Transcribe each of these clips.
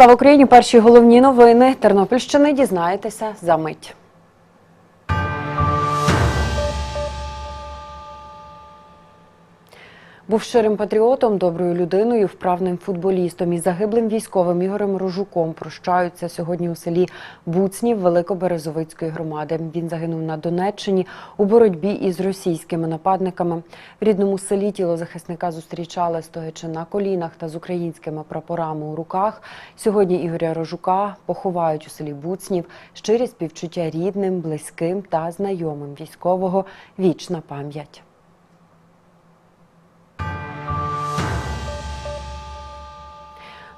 Слава Україні! Перші головні новини Тернопільщини дізнаєтеся за мить. Був щирим патріотом, доброю людиною, вправним футболістом і загиблим військовим Ігорем Рожуком прощаються сьогодні у селі Буцнів Великоберезовицької громади. Він загинув на Донеччині у боротьбі із російськими нападниками. В рідному селі тіло захисника зустрічали, стоячи на колінах та з українськими прапорами у руках. Сьогодні Ігоря Рожука поховають у селі Буцнів. Щирі співчуття рідним, близьким та знайомим військового. Вічна пам'ять.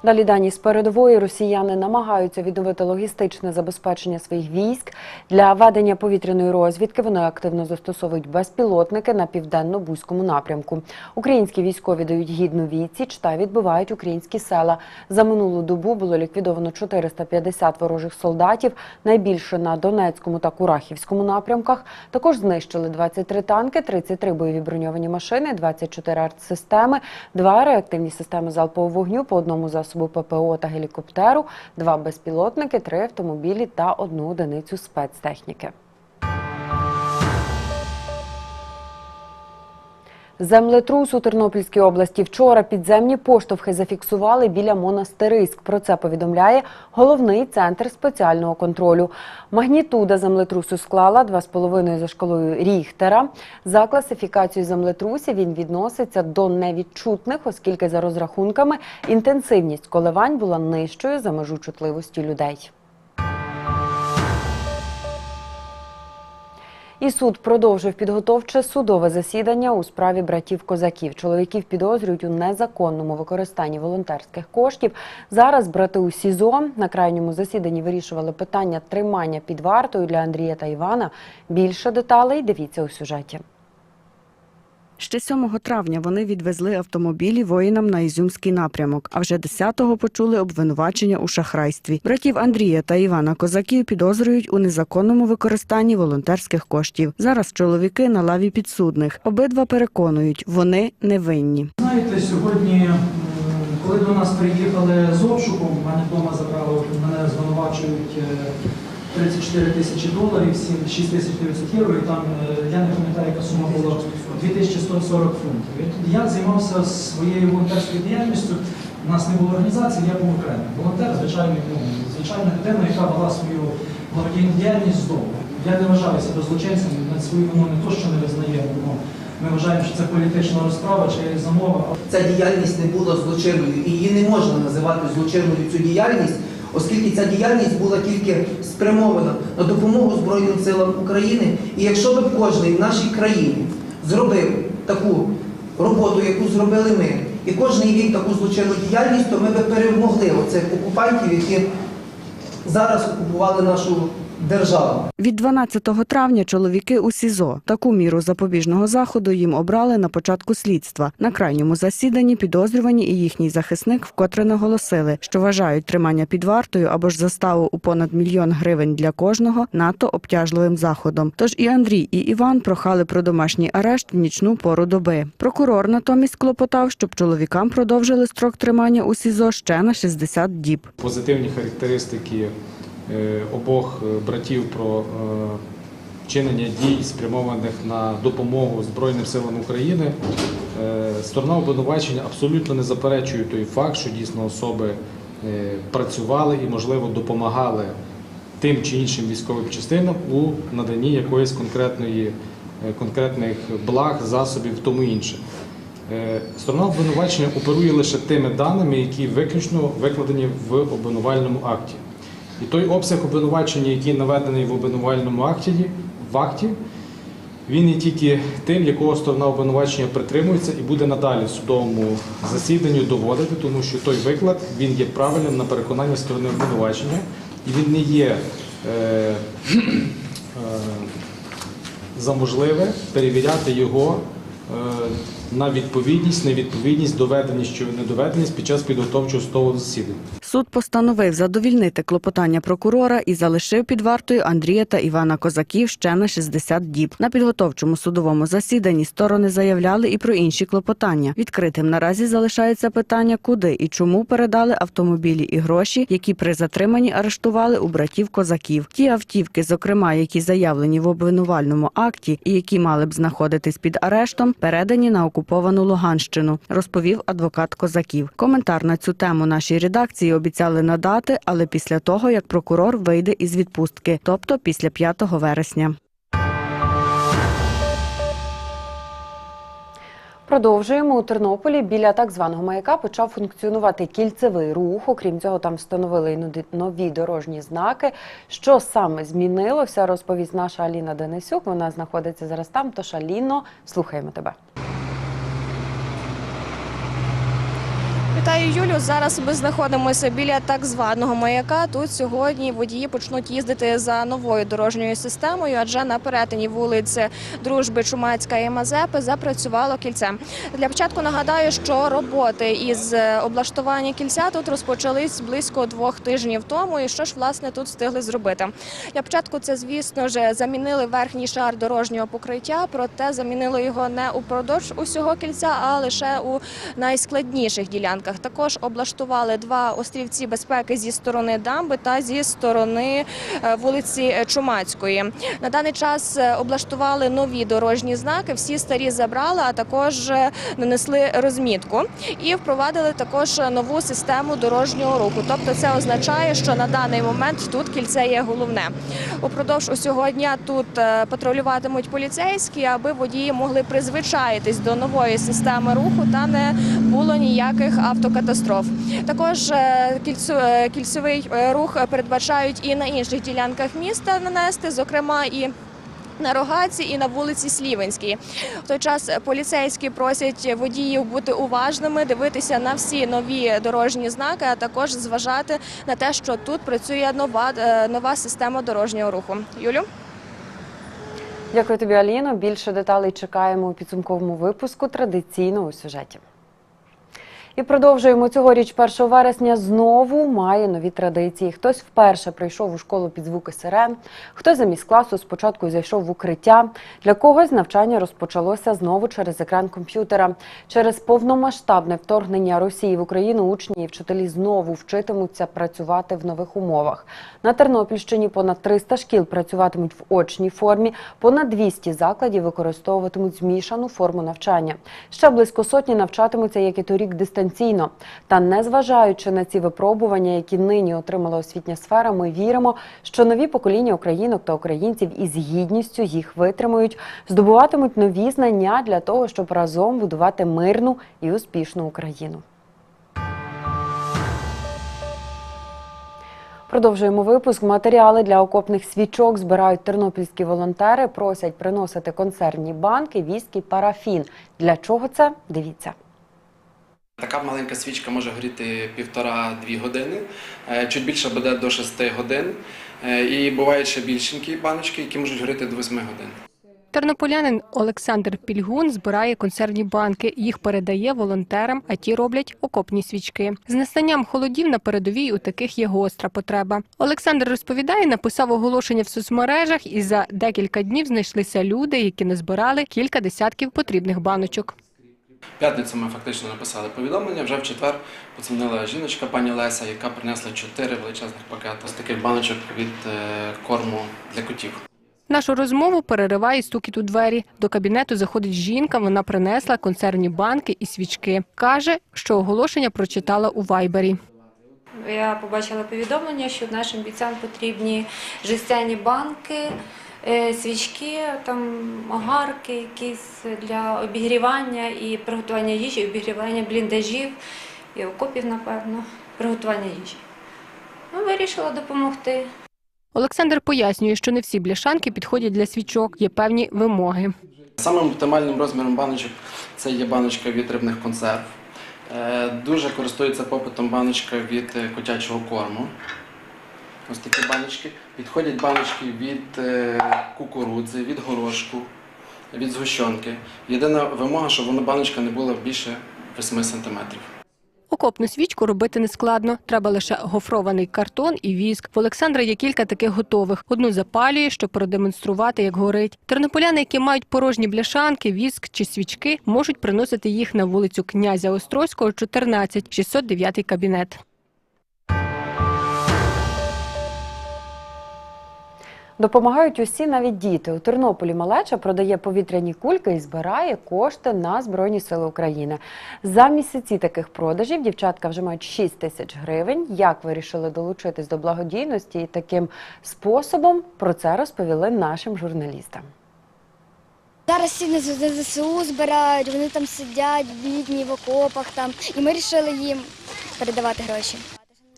Далі дані з передової росіяни намагаються відновити логістичне забезпечення своїх військ для ведення повітряної розвідки. Вони активно застосовують безпілотники на південно-бузькому напрямку. Українські військові дають гідну відсіч та відбивають українські села. За минулу добу було ліквідовано 450 ворожих солдатів, найбільше на Донецькому та Курахівському напрямках. Також знищили 23 танки, 33 бойові броньовані машини, 24 артсистеми, два реактивні системи залпового вогню по одному засобу ППО та гелікоптеру, два безпілотники, три автомобілі та одну одиницю спецтехніки. Землетрус у Тернопільській області вчора підземні поштовхи зафіксували біля монастириськ. Про це повідомляє головний центр спеціального контролю. Магнітуда землетрусу склала 2,5 за шкалою Ріхтера. За класифікацією землетрусів він відноситься до невідчутних, оскільки за розрахунками інтенсивність коливань була нижчою за межу чутливості людей. І суд продовжив підготовче судове засідання у справі братів козаків. Чоловіків підозрюють у незаконному використанні волонтерських коштів. Зараз брати у СІЗО на крайньому засіданні вирішували питання тримання під вартою для Андрія та Івана. Більше деталей дивіться у сюжеті. Ще 7 травня вони відвезли автомобілі воїнам на Ізюмський напрямок, а вже 10-го почули обвинувачення у шахрайстві. Братів Андрія та Івана Козаків підозрюють у незаконному використанні волонтерських коштів. Зараз чоловіки на лаві підсудних. Обидва переконують, вони невинні. Знаєте, сьогодні, коли до нас приїхали з обшуком, мене вдома забрали, мене звинувачують е, 34 тисячі доларів, 7 6 тисяч 900 євро, і там, е, я не пам'ятаю, яка сума була, 2140 фунтів. І тут я займався своєю волонтерською діяльністю, у нас не було організації, я був окремий. Волонтер, звичайно, ну, звичайна людина, яка вела свою благодійну діяльність з дому. Я не вважаю себе злочинцем, на свою вину не то, що не визнаємо. Ну, ми вважаємо, що це політична розправа чи замова. Ця діяльність не була злочинною, і її не можна називати злочинною цю діяльність, оскільки ця діяльність була тільки спрямована на допомогу Збройним силам України. І якщо б кожен в нашій країні зробив таку роботу, яку зробили ми, і кожен рік таку злочинну діяльність, то ми би перемогли. Оцих окупантів, які зараз окупували нашу державу. Від 12 травня чоловіки у СІЗО. Таку міру запобіжного заходу їм обрали на початку слідства. На крайньому засіданні підозрювані і їхній захисник вкотре наголосили, що вважають тримання під вартою або ж заставу у понад мільйон гривень для кожного надто обтяжливим заходом. Тож і Андрій, і Іван прохали про домашній арешт в нічну пору доби. Прокурор натомість клопотав, щоб чоловікам продовжили строк тримання у СІЗО ще на 60 діб. позитивні характеристики обох е, братів про е, вчинення дій, спрямованих на допомогу Збройним силам України. Е, Сторона обвинувачення абсолютно не заперечує той факт, що дійсно особи е, працювали і, можливо, допомагали тим чи іншим військовим частинам у наданні якоїсь конкретної, е, конкретних благ, засобів, тому інше. Е, Сторона обвинувачення оперує лише тими даними, які виключно викладені в обвинувальному акті. І той обсяг обвинувачення, який наведений в обвинувальному акті, в акті, він є тільки тим, якого сторона обвинувачення притримується і буде надалі в судовому засіданні доводити, тому що той виклад він є правильним на переконання сторони обвинувачення, і він не є е, е, за можливе перевіряти його е, на відповідність, невідповідність, доведеність чи недоведеність під час підготовчого судового засідання. Суд постановив задовільнити клопотання прокурора і залишив під вартою Андрія та Івана Козаків ще на 60 діб. На підготовчому судовому засіданні сторони заявляли і про інші клопотання. Відкритим наразі залишається питання, куди і чому передали автомобілі і гроші, які при затриманні арештували у братів козаків. Ті автівки, зокрема, які заявлені в обвинувальному акті і які мали б знаходитись під арештом, передані на окуповану Луганщину, розповів адвокат козаків. Коментар на цю тему нашій редакції обіцяли надати, але після того як прокурор вийде із відпустки, тобто після 5 вересня. Продовжуємо у Тернополі. Біля так званого маяка почав функціонувати кільцевий рух. Окрім цього, там встановили нові дорожні знаки. Що саме змінилося, розповість наша Аліна Денисюк. Вона знаходиться зараз там. Тож Аліно, слухаємо тебе. Вітаю, Юлю. Зараз ми знаходимося біля так званого маяка. Тут сьогодні водії почнуть їздити за новою дорожньою системою, адже на перетині вулиці Дружби Чумацька і Мазепи запрацювало кільце. Для початку нагадаю, що роботи із облаштування кільця тут розпочались близько двох тижнів тому. І що ж власне тут встигли зробити? Для початку це, звісно ж, замінили верхній шар дорожнього покриття, проте замінили його не упродовж усього кільця, а лише у найскладніших ділянках. Також облаштували два острівці безпеки зі сторони дамби та зі сторони е, вулиці Чумацької. На даний час е, облаштували нові дорожні знаки. Всі старі забрали, а також е, нанесли розмітку і впровадили також нову систему дорожнього руху. Тобто, це означає, що на даний момент тут кільце є головне. Упродовж усього дня тут патрулюватимуть поліцейські, аби водії могли призвичаїтись до нової системи руху та не було ніяких автокатастроф. Також е, е, кільцевий е, рух передбачають і на інших ділянках міста нанести, зокрема і. На Рогаці і на вулиці Слівенській. В той час поліцейські просять водіїв бути уважними, дивитися на всі нові дорожні знаки, а також зважати на те, що тут працює нова, нова система дорожнього руху. Юлю? Дякую тобі, Аліно. Більше деталей чекаємо у підсумковому випуску традиційно у сюжеті. І продовжуємо цьогоріч 1 вересня знову має нові традиції. Хтось вперше прийшов у школу під звуки сирен, хтось замість класу спочатку зайшов в укриття. Для когось навчання розпочалося знову через екран комп'ютера. Через повномасштабне вторгнення Росії в Україну учні і вчителі знову вчитимуться працювати в нових умовах. На Тернопільщині понад 300 шкіл працюватимуть в очній формі, понад 200 закладів використовуватимуть змішану форму навчання. Ще близько сотні навчатимуться, як і торік, дистанційно. Та незважаючи на ці випробування, які нині отримала освітня сфера, ми віримо, що нові покоління українок та українців із гідністю їх витримують, здобуватимуть нові знання для того, щоб разом будувати мирну і успішну Україну. Продовжуємо випуск. Матеріали для окопних свічок збирають тернопільські волонтери. Просять приносити консервні банки, віскі, парафін. Для чого це? Дивіться. Така маленька свічка може горіти півтора-дві години, е, чуть більше буде до 6 годин. Е, І бувають ще більшенькі баночки, які можуть горіти до 8 годин. Тернополянин Олександр Пільгун збирає консервні банки. Їх передає волонтерам, а ті роблять окопні свічки. З настанням холодів на передовій у таких є гостра потреба. Олександр розповідає, написав оголошення в соцмережах, і за декілька днів знайшлися люди, які назбирали кілька десятків потрібних баночок. В П'ятницю ми фактично написали повідомлення. Вже в четвер подзвонила жіночка, пані Леся, яка принесла чотири величезних пакети з таких баночок від е, корму для котів. Нашу розмову перериває стукіт у двері. До кабінету заходить жінка. Вона принесла консервні банки і свічки. каже, що оголошення прочитала у вайбері. Я побачила повідомлення, що нашим бійцям потрібні жестяні банки, свічки, там огарки якісь для обігрівання і приготування їжі, обігрівання бліндажів і окопів, напевно, приготування їжі. Ну, вирішила допомогти. Олександр пояснює, що не всі бляшанки підходять для свічок, є певні вимоги. Самим оптимальним розміром баночок це є баночка від рибних консерв. Е, Дуже користується попитом баночка від е, котячого корму. Ось такі баночки. Підходять баночки від е, кукурудзи, від горошку, від згущенки. Єдина вимога, щоб вона баночка не була більше 8 см. Окопну свічку робити не складно. Треба лише гофрований картон і віск. В Олександра є кілька таких готових. Одну запалює, щоб продемонструвати, як горить. Тернополяни, які мають порожні бляшанки, віск чи свічки, можуть приносити їх на вулицю князя Острозького, 14, 609 кабінет. Допомагають усі, навіть діти. У Тернополі малеча продає повітряні кульки і збирає кошти на Збройні Сили України. За місяці таких продажів дівчатка вже мають 6 тисяч гривень. Як вирішили долучитись до благодійності і таким способом про це розповіли нашим журналістам. Зараз всі на ЗСУ збирають, вони там сидять, бідні в окопах там, і ми вирішили їм передавати гроші.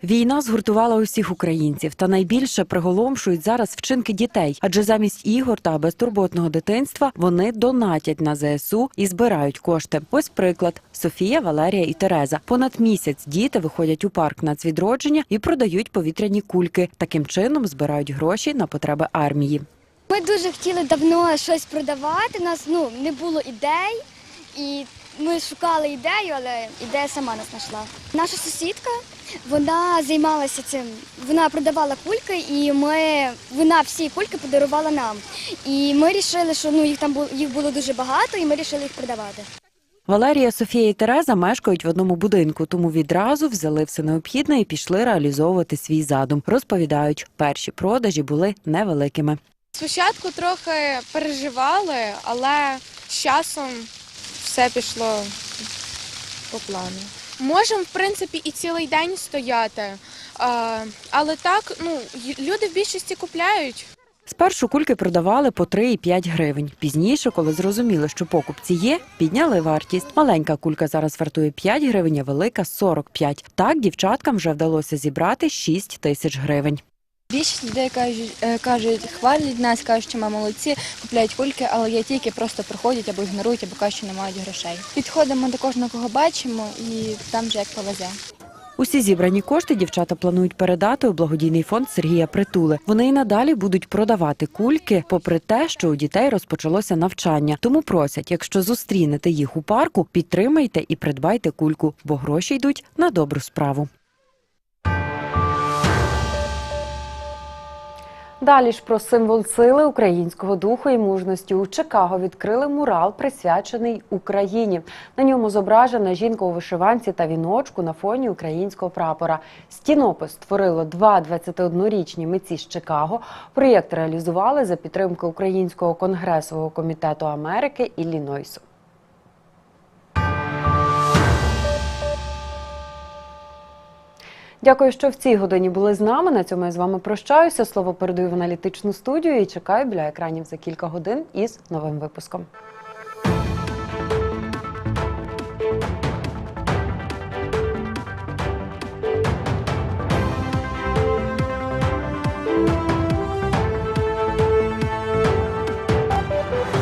Війна згуртувала усіх українців, та найбільше приголомшують зараз вчинки дітей, адже замість ігор та безтурботного дитинства вони донатять на ЗСУ і збирають кошти. Ось приклад: Софія, Валерія і Тереза. Понад місяць діти виходять у парк нацвідродження і продають повітряні кульки. Таким чином збирають гроші на потреби армії. Ми дуже хотіли давно щось продавати. У нас ну не було ідей, і ми шукали ідею, але ідея сама нас знайшла. Наша сусідка вона займалася цим. Вона продавала кульки, і ми вона всі кульки подарувала нам. І ми вирішили, що ну їх там було їх було дуже багато, і ми вирішили їх продавати. Валерія, Софія і Тереза мешкають в одному будинку, тому відразу взяли все необхідне і пішли реалізовувати свій задум. Розповідають, перші продажі були невеликими. Спочатку трохи переживали, але з часом все пішло по плану. Можемо, в принципі, і цілий день стояти, а, але так, ну, люди в більшості купляють. Спершу кульки продавали по 3-5 гривень. Пізніше, коли зрозуміли, що покупці є, підняли вартість. Маленька кулька зараз вартує 5 гривень, а велика 45. Так дівчаткам вже вдалося зібрати 6 тисяч гривень. Більшість людей кажуть, е, кажуть, хвалять нас, кажуть, що ми молодці, купляють кульки, але є ті, які просто приходять або ігнорують, або кажуть, що не мають грошей. Підходимо до кожного, кого бачимо, і там вже як повезе. Усі зібрані кошти дівчата планують передати у благодійний фонд Сергія Притули. Вони і надалі будуть продавати кульки, попри те, що у дітей розпочалося навчання. Тому просять, якщо зустрінете їх у парку, підтримайте і придбайте кульку, бо гроші йдуть на добру справу. Далі ж про символ сили українського духу і мужності у Чикаго відкрили мурал, присвячений Україні. На ньому зображена жінка у вишиванці та віночку на фоні українського прапора. Стінопис створило два 21-річні митці з Чикаго. Проєкт реалізували за підтримки Українського конгресового комітету Америки Іллінойсу. Дякую, що в цій годині були з нами. На цьому я з вами прощаюся. Слово передаю в аналітичну студію і чекаю біля екранів за кілька годин із новим випуском.